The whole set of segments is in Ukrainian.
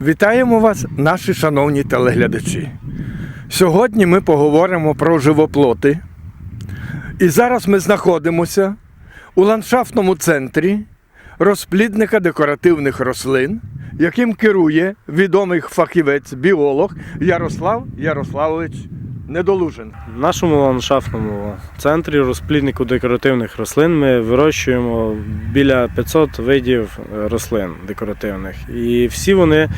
Вітаємо вас, наші шановні телеглядачі. Сьогодні ми поговоримо про живоплоти. І зараз ми знаходимося у ландшафтному центрі розплідника декоративних рослин, яким керує відомий фахівець, біолог Ярослав Ярославович Недолужин. В нашому ландшафтному центрі розпліднику декоративних рослин ми вирощуємо біля 500 видів е, рослин декоративних. І всі вони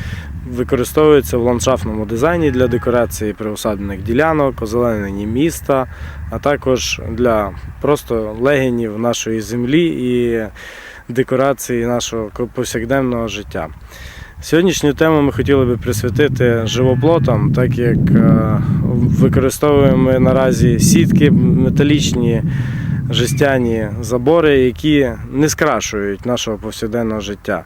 використовуються в ландшафтному дизайні для декорації приусадених ділянок, озеленення міста, а також для просто легенів нашої землі і декорації нашого повсякденного життя. Сьогоднішню тему ми хотіли би присвятити живоплотам, так як е, використовуємо наразі сітки, металічні жестяні забори, які не скрашують нашого повсякденного життя.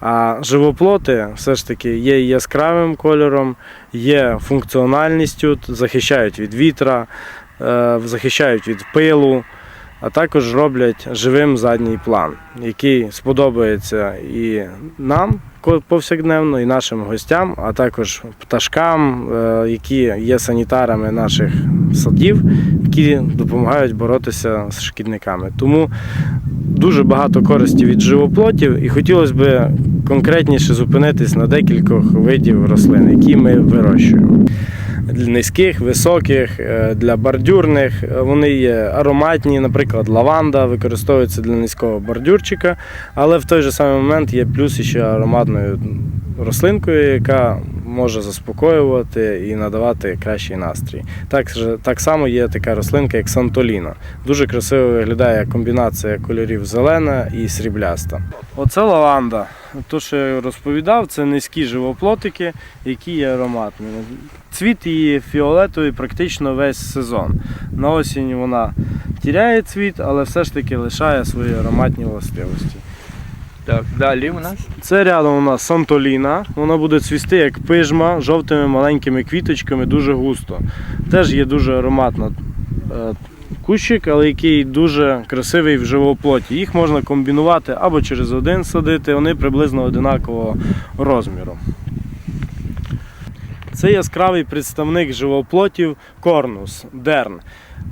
А живоплоти все ж таки є яскравим кольором, є функціональністю, захищають від вітра, е, захищають від пилу, а також роблять живим задній план, який сподобається і нам повсякденно, і нашим гостям, а також пташкам, е, які є санітарами наших садів, які допомагають боротися з шкідниками. Тому дуже багато користі від живоплотів, і хотілося б конкретніше зупинитись на декількох видів рослин, які ми вирощуємо. Для низьких, високих, е, для бордюрних. Вони є ароматні, наприклад, лаванда використовується для низького бордюрчика, але в той же самий момент є плюс ще ароматною рослинкою, яка може заспокоювати і надавати кращий настрій. Так, так само є така рослинка, як сантоліна. Дуже красиво виглядає комбінація кольорів зелена і срібляста. Оце лаванда. То, що я розповідав, це низькі живоплотики, які є ароматними. Цвіт її фіолетовий практично весь сезон. На осінь вона тіряє цвіт, але все ж таки лишає свої ароматні властивості. Так, далі у нас. Це рядом у нас Сантоліна. Вона буде цвісти як пижма, жовтими маленькими квіточками, дуже густо. Теж є дуже ароматна е, кущик, але який дуже красивий в живоплоті. Їх можна комбінувати або через один садити, вони приблизно одинакового розміру. Це яскравий представник живоплотів корнус, дерн.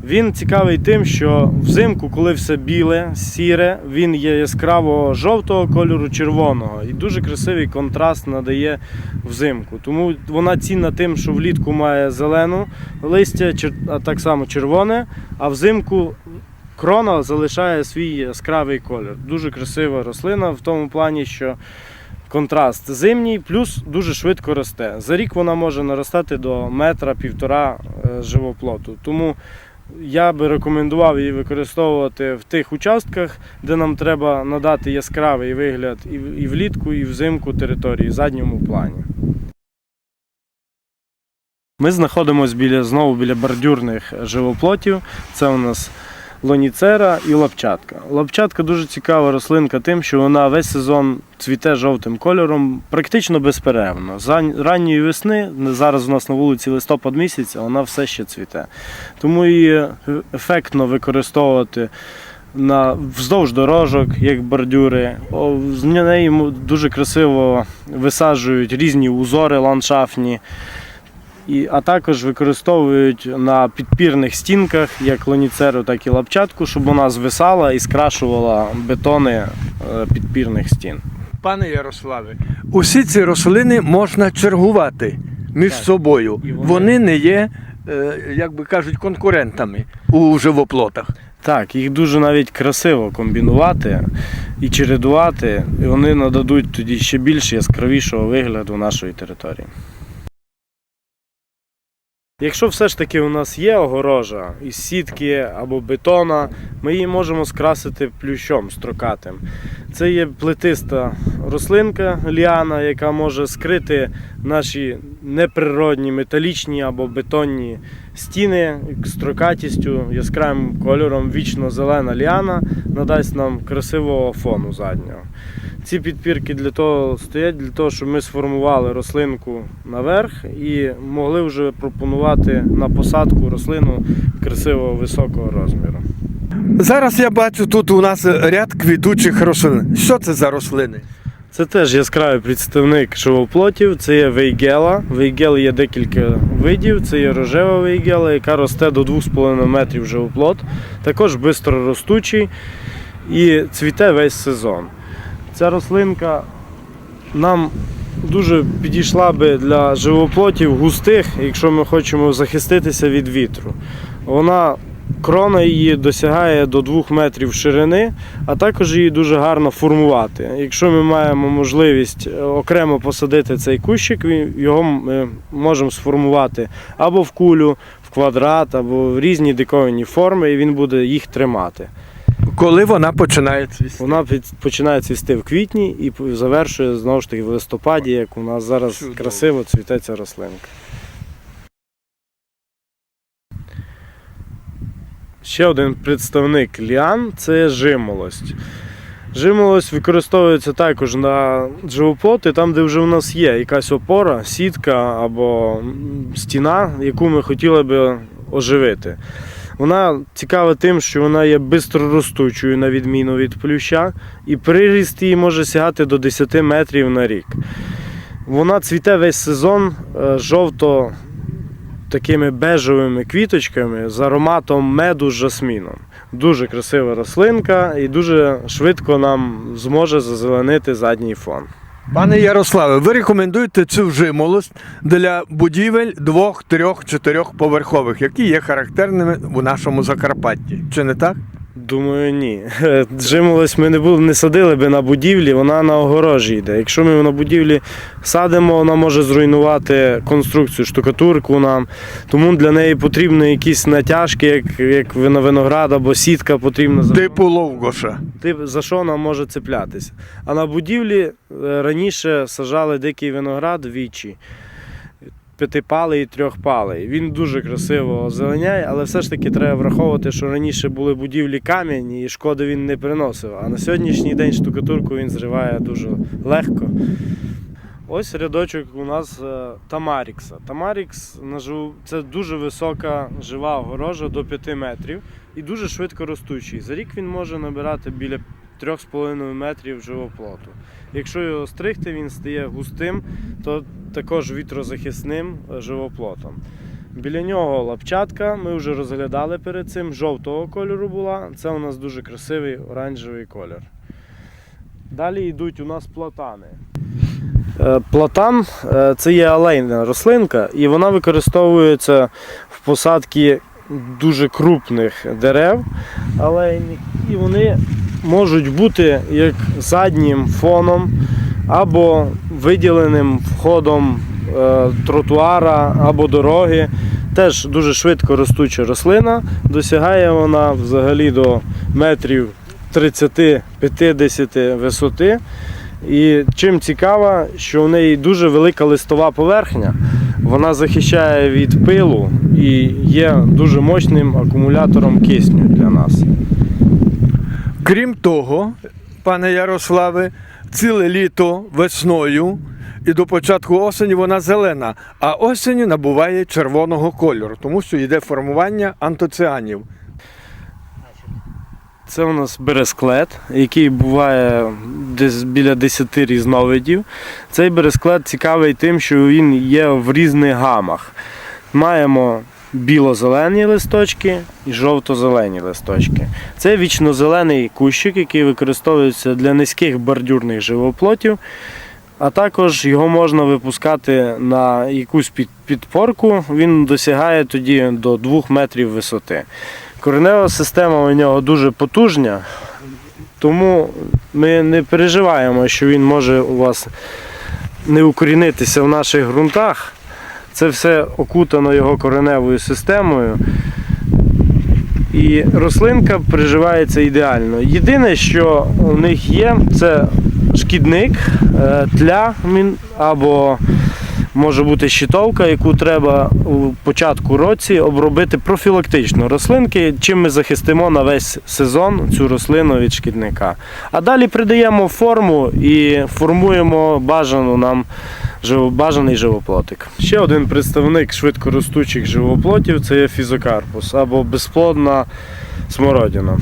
Він цікавий тим, що взимку, коли все біле, сіре, він є яскраво жовтого кольору, червоного. І дуже красивий контраст надає взимку. Тому вона цінна тим, що влітку має зелену листя, а так само червоне, а взимку крона залишає свій яскравий колір. Дуже красива рослина в тому плані, що контраст зимній, плюс дуже швидко росте. За рік вона може наростати до метра півтора е, живоплоту. Тому я би рекомендував її використовувати в тих участках, де нам треба надати яскравий вигляд і влітку, і взимку території, задньому плані. Ми знаходимося біля, знову біля бордюрних живоплотів. Це у нас лоніцера і лапчатка. Лапчатка дуже цікава рослинка тим, що вона весь сезон цвіте жовтим кольором, практично безперервно. З ранньої весни, зараз у нас на вулиці листопад місяць, а вона все ще цвіте. Тому її ефектно використовувати на, вздовж дорожок, як бордюри. З неї дуже красиво висаджують різні узори ландшафтні. І, а також використовують на підпірних стінках як лоніцеру, так і лапчатку, щоб вона звисала і скрашувала бетони е, підпірних стін. Пане Ярославе, усі ці рослини можна чергувати між Так. собою. Вони... вони- не є, е, як би кажуть, конкурентами у живоплотах. Так, їх дуже навіть красиво комбінувати і чередувати, і вони нададуть тоді ще більш яскравішого вигляду нашої території. Якщо все ж таки у нас є огорожа із сітки або бетона, ми її можемо скрасити плющом строкатим. Це є плетиста рослинка ліана, яка може скрити наші неприродні металічні або бетонні стіни строкатістю, яскравим кольором, вічно зелена ліана надасть нам красивого фону заднього. Ці підпірки для того стоять, для того, щоб ми сформували рослинку наверх і могли вже пропонувати на посадку рослину красивого високого розміру. Зараз я бачу тут у нас ряд квітучих рослин. Що це за рослини? Це теж яскравий представник живоплотів. Це є вейгела. Вейгел є декілька видів. Це є рожева вейгела, яка росте до 2,5 метрів живоплот. Також швидко ростучий і цвіте весь сезон. Ця рослинка нам дуже підійшла би для живоплотів густих, якщо ми хочемо захиститися від вітру. Вона крона її досягає до 2 метрів ширини, а також її дуже гарно формувати. Якщо ми маємо можливість е, окремо посадити цей кущик, його ми можемо сформувати або в кулю, в квадрат, або в різні диковинні форми, і він буде їх тримати. Коли вона починає цвісти? Вона під- починає цвісти в квітні і п- завершує знову ж таки в листопаді, як у нас зараз Чудово. красиво цвіте ця рослинка. Ще один представник ліан це жимолость. Жимолость використовується також на живоплоти, там, де вже в нас є якась опора, сітка або м, стіна, яку ми хотіли би оживити. Вона цікава тим, що вона є бистроростучою, на відміну від плюща, і приріст її може сягати до 10 метрів на рік. Вона цвіте весь сезон е, жовто такими бежевими квіточками з ароматом меду з жасміном. Дуже красива рослинка і дуже швидко нам зможе зазеленити задній фон. Пане Ярославе, ви рекомендуєте цю жимолость для будівель двох, трьох, чотирьох поверхових, які є характерними у нашому Закарпатті. Чи не так? Думаю, ні. Жимолось ми не були, не садили би на будівлі, вона на огорожі йде. Якщо ми на будівлі садимо, вона може зруйнувати конструкцію, штукатурку нам. Тому для неї потрібні якісь натяжки, як, як на виноград або сітка потрібна. Типу ловгоша. Ти за що вона може цеплятися? А на будівлі е, раніше сажали дикий виноград вічі. П'ятипалий і трьохпалий. Він дуже красиво озеленяє, але все ж таки треба враховувати, що раніше були будівлі кам'яні і шкоди він не приносив. А на сьогоднішній день штукатурку він зриває дуже легко. Ось рядочок у нас е, Тамарікса. Тамарікс це дуже висока жива огорожа до 5 метрів і дуже швидко ростучий. За рік він може набирати біля 3,5 метрів живоплоту. Якщо його стригти, він стає густим, то також вітрозахисним живоплотом. Біля нього лапчатка, ми вже розглядали перед цим, жовтого кольору була. Це у нас дуже красивий оранжевий колір. Далі йдуть у нас платани. Е, Платан е, це є алейна рослинка, і вона використовується в посадці дуже крупних дерев алейних, і вони можуть бути як заднім фоном або виділеним входом е, тротуара або дороги. Теж дуже швидко ростуча рослина. Досягає вона взагалі до метрів 30-50 висоти. І чим цікава, що в неї дуже велика листова поверхня. Вона захищає від пилу і є дуже мощним акумулятором кисню для нас. Крім того, пане Ярославе, ціле літо весною і до початку осені вона зелена, а осінню набуває червоного кольору, тому що йде формування антоціанів. Це у нас бересклет, який буває десь біля 10 різновидів. Цей бересклет цікавий тим, що він є в різних гамах. Маємо біло-зелені листочки і жовто-зелені листочки. Це вічно-зелений кущик, який використовується для низьких бордюрних живоплотів. А також його можна випускати на якусь підпорку, він досягає тоді до 2 метрів висоти. Коренева система у нього дуже потужна, тому ми не переживаємо, що він може у вас не укорінитися в наших ґрунтах. Це все окутано його кореневою системою. І рослинка приживається ідеально. Єдине, що у них є, це шкідник, е, тля або може бути щитовка, яку треба у початку році обробити профілактично рослинки, чим ми захистимо на весь сезон цю рослину від шкідника. А далі придаємо форму і формуємо бажану нам живо- бажаний живоплотик. Ще один представник швидкоростучих живоплотів це є фізокарпус або безплодна смородина.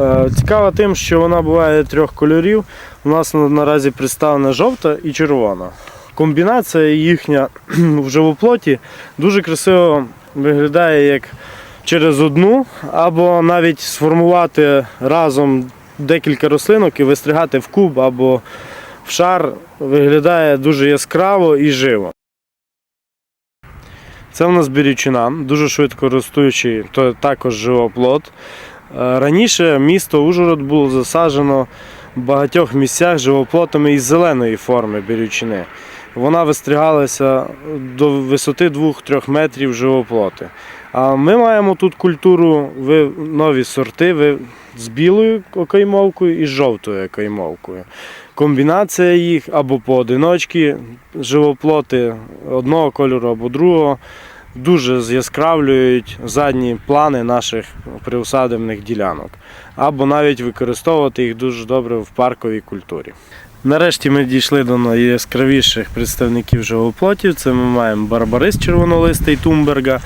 Е, Цікава тим, що вона буває трьох кольорів. У нас наразі представлена жовта і червона. Комбінація їхня в живоплоті дуже красиво виглядає як через одну, або навіть сформувати разом декілька рослинок і вистригати в куб або шар виглядає дуже яскраво і живо. Це в нас бірючина, дуже швидко ростучий, то також живоплод. Е, Раніше місто Ужгород було засаджено в багатьох місцях живоплотами із зеленої форми бірючини. Вона вистрігалася до висоти 2-3 метрів живоплоти. А ми маємо тут культуру нові сорти з білою окаймовкою і з жовтою окаймовкою. Комбінація їх або поодиночки живоплоти одного кольору або другого дуже зяскравлюють задні плани наших приусадебних ділянок, або навіть використовувати їх дуже добре в парковій культурі. Нарешті ми дійшли до найяскравіших представників живоплотів. Це ми маємо барбарис червонолистий Тумберга,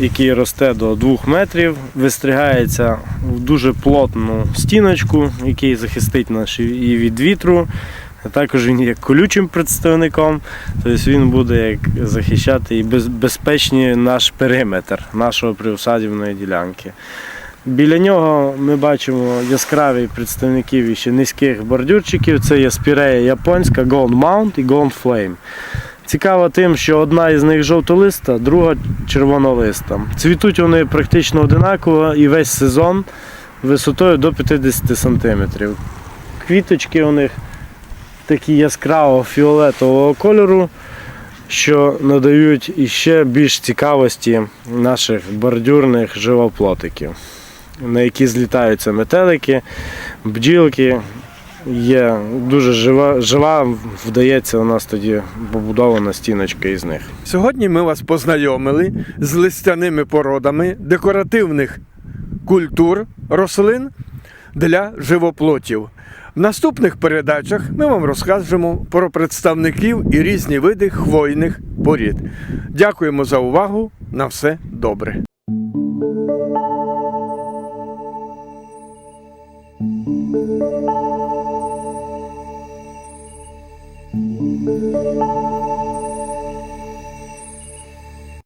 який росте до 2 метрів, вистрігається в дуже плотну стіночку, який захистить нас і від вітру. А Також він є колючим представником, тобто він буде як захищати і безпечні наш периметр нашого приусадівної ділянки. Біля нього ми бачимо яскраві представників іще низьких бордюрчиків. Це є спірея японська Gold Mount і Gold Flame. Цікаво тим, що одна із них жовтолиста, друга червонолиста. Цвітуть вони практично одинаково і весь сезон висотою до 50 см. Квіточки у них такі яскраво фіолетового кольору, що надають іще більш цікавості наших бордюрних живоплотиків, на які злітаються метелики, бджілки. Є дуже жива, жива, вдається у нас тоді побудована стіночка із них. Сьогодні ми вас познайомили з листяними породами декоративних культур рослин для живоплотів. В наступних передачах ми вам розкажемо про представників і різні види хвойних порід. Дякуємо за увагу. На все добре.